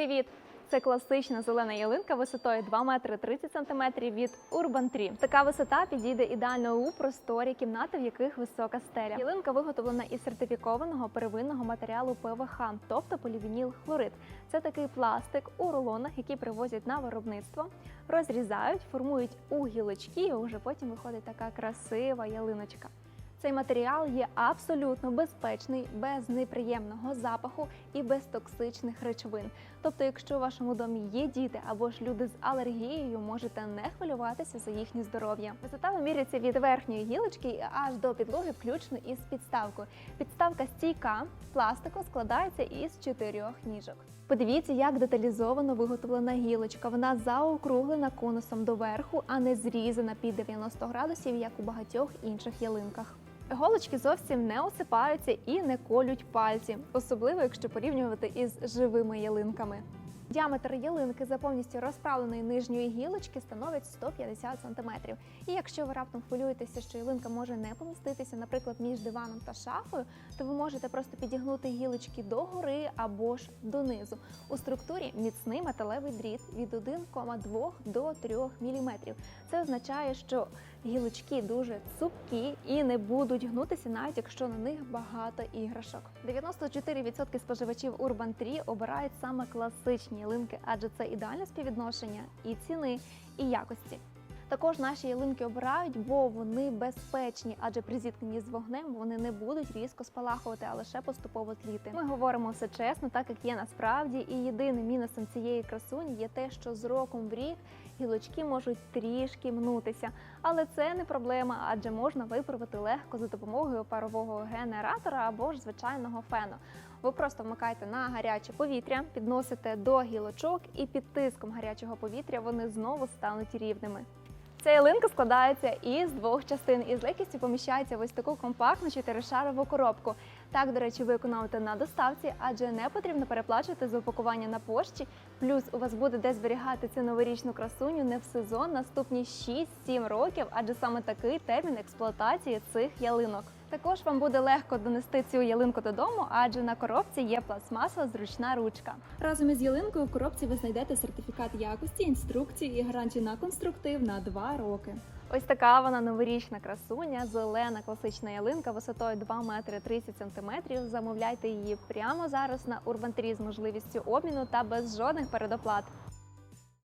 Привіт! Це класична зелена ялинка висотою 2 метри 30 сантиметрів від Urban Tree. Така висота підійде ідеально у просторі кімнати, в яких висока стеля. Ялинка виготовлена із сертифікованого первинного матеріалу ПВХ, тобто полівініл хлорид. Це такий пластик у рулонах, які привозять на виробництво, розрізають, формують у гілочки, і вже потім виходить така красива ялиночка. Цей матеріал є абсолютно безпечний, без неприємного запаху і без токсичних речовин. Тобто, якщо у вашому домі є діти або ж люди з алергією, можете не хвилюватися за їхнє здоров'я. Висота вимірюється від верхньої гілочки аж до підлоги, включно із підставкою. Підставка стійка пластику складається із чотирьох ніжок. Подивіться, як деталізовано виготовлена гілочка. Вона заокруглена конусом доверху, а не зрізана під 90 градусів, як у багатьох інших ялинках. Голочки зовсім не осипаються і не колють пальці, особливо якщо порівнювати із живими ялинками. Діаметр ялинки за повністю розправленої нижньої гілочки становить 150 см. І якщо ви раптом хвилюєтеся, що ялинка може не поміститися, наприклад, між диваном та шафою, то ви можете просто підігнути гілочки догори або ж донизу. У структурі міцний металевий дріт від 1,2 до 3 мм. Це означає, що гілочки дуже цупкі і не будуть гнутися, навіть якщо на них багато іграшок. 94% споживачів Urban Tree обирають саме класичні ялинки, адже це ідеальне співвідношення і ціни, і якості. Також наші ялинки обирають, бо вони безпечні, адже при зіткненні з вогнем вони не будуть різко спалахувати, а лише поступово тліти. Ми говоримо все чесно, так як є насправді. І єдиним мінусом цієї красуні є те, що з роком в рік гілочки можуть трішки мнутися. Але це не проблема, адже можна виправити легко за допомогою парового генератора або ж звичайного фену. Ви просто вмикаєте на гаряче повітря, підносите до гілочок, і під тиском гарячого повітря вони знову стануть рівними. Ця ялинка складається із двох частин і з легкістю поміщається в ось таку компактну чотиришарову коробку. Так, до речі, ви економите на доставці, адже не потрібно переплачувати за упакування на пошті. Плюс у вас буде де зберігати цю новорічну красуню не в сезон наступні 6-7 років, адже саме такий термін експлуатації цих ялинок. Також вам буде легко донести цю ялинку додому, адже на коробці є пластмасова зручна ручка. Разом із ялинкою в коробці ви знайдете сертифікат якості, інструкції і гарантію на конструктив на 2 роки. Ось така вона новорічна красуня, зелена класична ялинка висотою 2 метри 30 сантиметрів. Замовляйте її прямо зараз на Tree з можливістю обміну та без жодних передоплат.